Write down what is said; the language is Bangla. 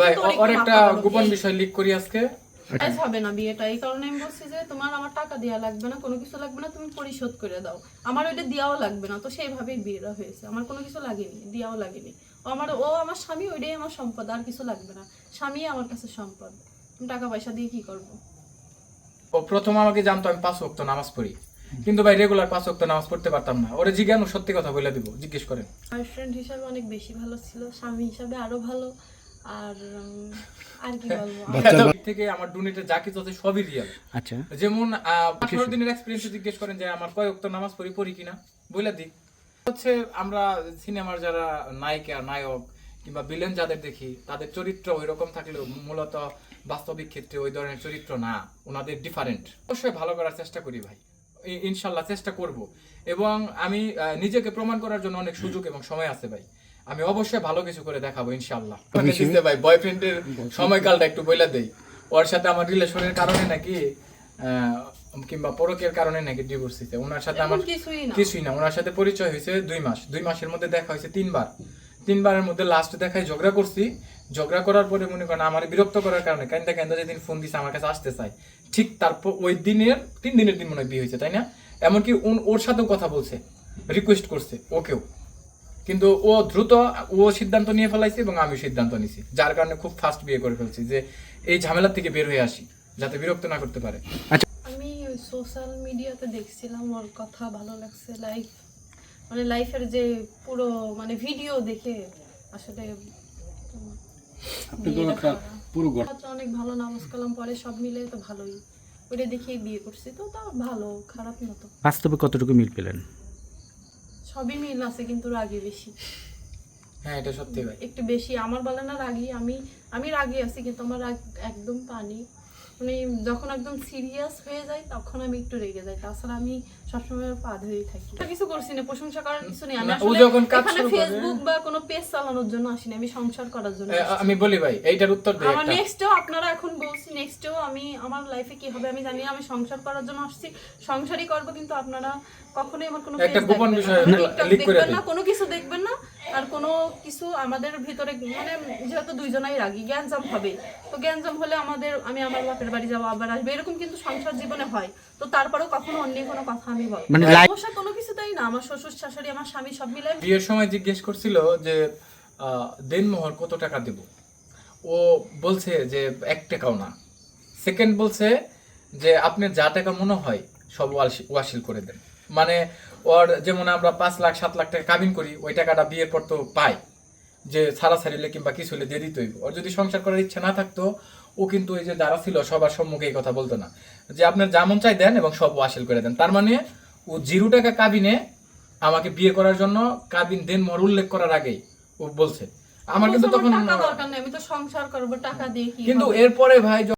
ভাই ওর একটা গোপন বিষয় লিক করি আজকে। আজ হবে না বিয়েটা এই কারণে আমি বলছি যে তোমার আমার টাকা দেওয়া লাগবে না কোনো কিছু লাগবে না তুমি পরিশোধ করে দাও। আমার ওইটা দেওয়াও লাগবে না তো সেইভাবেই বিয়েটা হয়েছে। আমার কোনো কিছু লাগেনি দেওয়াও লাগেনি। আমার ও আমার স্বামী ওইটাই আমার সম্পদ আর কিছু লাগবে না। স্বামী আমার কাছে সম্পদ। আমি টাকা পয়সা দিয়ে কি করব? ও প্রথম আমাকে জানতো আমি পাঁচ ওয়াক্ত নামাজ পড়ি। কিন্তু ভাই রেগুলার পাঁচ ওয়াক্ত নামাজ পড়তে পারতাম না। ওরে জিজ্ঞানো সত্যি কথা বলে দিব জিজ্ঞেস করেন। বয়ফ্রেন্ড হিসাবে অনেক বেশি ভালো ছিল স্বামী হিসাবে আরও ভালো। আর আর কি বলব? থেকে আমার ডুনেটে যা কিছু আছে সবই রিয়েল আচ্ছা। যেমন আঠারো দিনের এক্সপিরিয়েন্স জিজ্ঞেস করেন যে আমার কয় ওয়াক্ত নামাজ পড়ি পড়ি কিনা? বলে দিক। হচ্ছে আমরা সিনেমার যারা নায়িকা নায়ক কিংবা ভিলেন যাদের দেখি তাদের চরিত্র ওই রকম থাকলেও মূলত বাস্তবিক ক্ষেত্রে ওই ধরনের চরিত্র না। ওনাদের ডিফারেন্ট অবশ্যই ভালো করার চেষ্টা করি ভাই। ইনশাল্লাহ চেষ্টা করব। এবং আমি নিজেকে প্রমাণ করার জন্য অনেক সুযোগ এবং সময় আছে ভাই। আমি অবশ্যই ভালো কিছু করে দেখাবো ইনশাল্লাহ। দিতে ভাই বয়ফ্রেন্ডের সময়কালটা একটু বইলা দেই। ওর সাথে আমার রিলেশনের কারণে নাকি আহ, কিংবা পরকের কারণে নাকি ডিভোর্স দিতে ওনার সাথে আমার এমন কিছুই না। কিছুই না। ওনার সাথে পরিচয় হয়েছে দুই মাস। দুই মাসের মধ্যে দেখা হয়েছে তিনবার। তিনবারের মধ্যে লাস্ট দেখায় ঝগড়া করছি। ঝগড়া করার পরে মনে করেন আমার বিরক্ত করার কারণে কেন্দা কেন্দা যেদিন ফোন দিছে আমার কাছে আসতে চাই ঠিক তারপর ওই দিনের তিন দিনের দিন মনে হয় বিয়ে হয়েছে তাই না? এমনকি ওন- ওর সাথেও কথা বলছে রিকোয়েস্ট করছে ওকেও। কিন্তু ও দ্রুত ও সিদ্ধান্ত নিয়ে ফেলাইছে এবং আমি সিদ্ধান্ত নিছি। যার কারণে খুব ফাস্ট বিয়ে করে ফেলছি যে এই ঝামেলার থেকে বের হয়ে আসি যাতে বিরক্ত না করতে পারে। আমি সোশ্যাল মিডিয়াতে দেখছিলাম ওর কথা ভালো লাগছে লাইফ মানে লাইফের যে পুরো মানে ভিডিও দেখে আসলে। পুরো অনেক ভালো নামাজ কালাম পরে সব মিলে তো ভালোই। ওইটা দেখেই বিয়ে করছি তো তা ভালো খারাপ না তো বাস্তবে কতটুকু মিল পেলেন? সবই মিল আছে কিন্তু রাগে বেশি। হ্যাঁ এটা সত্যি একটু বেশি। আমার বলে না রাগি আমি আমি রাগি আছি কিন্তু আমার রাগ একদম পানি। মানে যখন একদম সিরিয়াস হয়ে যায় তখন আমি একটু রেগে যাই। তাছাড়া আমি সবসময় পা ধরেই থাকি। কিছু করছি না প্রশংসা করার কিছু নেই। আমি আসলে যখন কাজ এখানে করে- ফেসবুক বা কোনো পেজ চালানোর জন্য আসিনি আমি সংসার করার জন্য। আমি বলি ভাই এইটার উত্তর দিই আমার নেক্সটেও আপনারা এখন বলছি নেক্সটেও আমি আমার লাইফে কি হবে আমি জানি না, আমি সংসার করার জন্য আসছি। সংসারই করব কিন্তু আপনারা কখনোই আমার কোনো একটা গোপন বিষয় leak করে দেখবেন না কোনো কিছু দেখবেন না। আর কোনো কিছু আমাদের ভিতরে মানে যেহেতু দুইজনাই রাগি জ্ঞানজাম হবে। তো জ্ঞানজাম হলে আমাদের আমি আমার বাপের বাড়ি যাব আবার আসবে। এরকম কিন্তু সংসার জীবনে হয়। তো তারপরেও কখনো অন্য কোনো কথা আমি বলব মানে সমস্যা কোনো কিছুতেই না। আমার শ্বশুর শাশুড়ি আমার স্বামী সব মিলে বিয়ের সময় জিজ্ঞেস করছিল যে আহ, দেনমোহর কত টাকা দেব? ও বলছে যে এক টাকাও না। সেকেন্ড বলছে যে আপনি যা টাকা মনে হয় সব ওয়াসিল করে দেন। মানে ওর যেমন আমরা পাঁচ লাখ সাত লাখ টাকা কাবিন করি ওই টাকাটা বিয়ের পর তো পাই যে ছাড়া ছাড়িলে কিংবা কিছু হলে দিয়ে দিতই ওর যদি সংসার করার ইচ্ছা না থাকতো ও কিন্তু এই যে যারা ছিল সবার সম্মুখে এই কথা বলতো না। যে আপনার যেমন চাই দেন এবং সব ওয়াসিল করে দেন। তার মানে ও জিরো টাকা কাবিনে আমাকে বিয়ে করার জন্য কাবিন দেন মর উল্লেখ করার আগেই ও বলছে। আমার কিন্তু তখন দরকার নেই আমি তো সংসার করব টাকা দিয়ে কিন্তু এরপরে ভাই